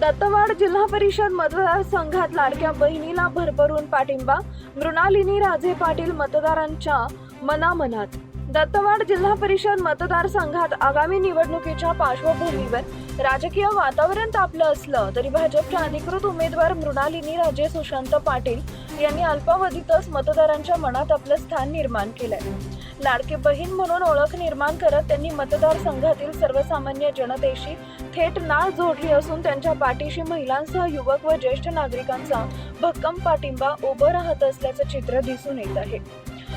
दत्तवाड जिल्हा परिषद मतदारसंघात लाडक्या बहिणीला भरभरून पाठिंबा मृणालिनी राजे पाटील मतदारांच्या मनामनात. दत्तवाड जिल्हा परिषद मतदारसंघात आगामी निवडणुकीच्या पार्श्वभूमीवर राजकीय वातावरण तापलं असलं तरी भाजपच्या अधिकृत उमेदवार मृणालिनी राजे सुशांत पाटील यांनी अल्पावधीतच मतदारांच्या मनात आपलं स्थान निर्माण केलंय. लाडके बहीण म्हणून ओळख निर्माण करत त्यांनी मतदारसंघातील सर्वसामान्य जनतेशी थेट नाळ जोडली असून त्यांच्या पाठीशी महिलांसह युवक व ज्येष्ठ नागरिकांचा भक्कम पाठिंबा उभं राहत असल्याचं चित्र दिसून येत आहे.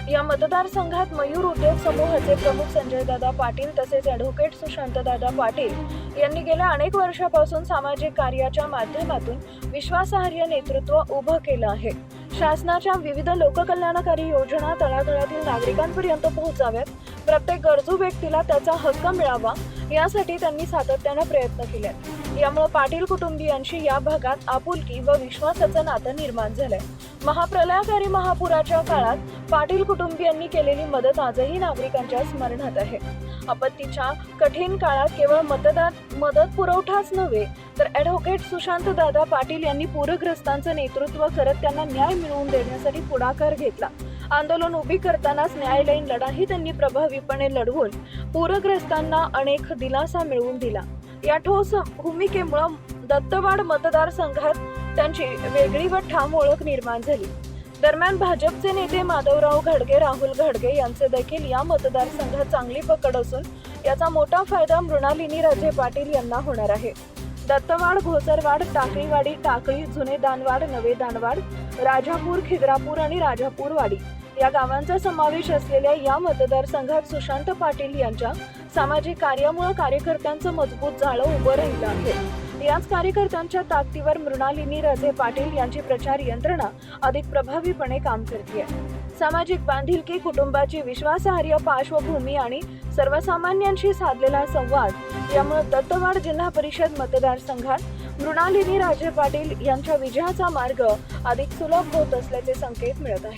या मतदारसंघात मयूर उद्योग समूहाचे प्रमुख संजयदादा पाटील तसेच ॲडव्होकेट सुशांतदादा पाटील यांनी गेल्या अनेक वर्षापासून सामाजिक कार्याच्या माध्यमातून विश्वासार्ह नेतृत्व उभं केलं आहे. शासनाच्या विविध लोककल्याणकारी योजना तळागाळातील नागरिकांपर्यंत पोहोचाव्यात. प्रत्येक गरजू व्यक्तीला त्याचा हक्क मिळावा यासाठी त्यांनी सातत्यानं प्रयत्न केले. यामुळे पाटील कुटुंबियांशी या भागात आपुलकी व विश्वासाचं नातं निर्माण झालंय. महाप्रलयाकारी महापुराच्या काळात पाटील कुटुंबियांनी केलेली मदत आजही नागरिकांच्या स्मरणात आहे. आपत्तीच्या कठीण काळात केवळ मतदार मदत पुरवठाच नव्हे तर ॲडव्होकेट सुशांत दादा पाटील यांनी पूरग्रस्तांचं नेतृत्व करत त्यांना न्याय मिळवून देण्यासाठी पुढाकार घेतला. आंदोलन उभी करतानाच न्यायालयीन लढाही त्यांनी प्रभावीपणे लढवून पूरग्रस्तांना अनेक दिलासा मिळवून दिला. या ठोस भूमिकेमुळं दत्तवाड मतदारसंघात त्यांची वेगळी व ठाम ओळख निर्माण झाली. दरम्यान भाजपचे नेते माधवराव घडगे राहुल घडगे यांचे देखील या मतदारसंघात चांगली पकड असून याचा मोठा फायदा मृणालिनी राजे पाटील यांना होणार आहे. दत्तवाड घोसरवाड टाकळीवाडी टाकळी जुने दानवाड नवे दानवाड राजापूर खिद्रापूर आणि राजापूरवाडी या गावांचा समावेश असलेल्या या मतदारसंघात सुशांत पाटील यांच्या सामाजिक कार्यामुळे कार्यकर्त्यांचं मजबूत जाळं उभं राहिलं आहे. याच कार्यकर्त्यांच्या ताकदीवर मृणालिनी राजे पाटील यांची प्रचार यंत्रणा अधिक प्रभावीपणे काम करते सामाजिक बांधिलकी कुटुंबाची विश्वासार्ह पार्श्वभूमी आणि सर्वसामान्यांशी साधलेला संवाद यामुळे दत्तवाड जिल्हा परिषद मतदारसंघात मृणालिनी राजे पाटील यांच्या विजयाचा मार्ग अधिक सुलभ होत असल्याचे संकेत मिळत आहेत.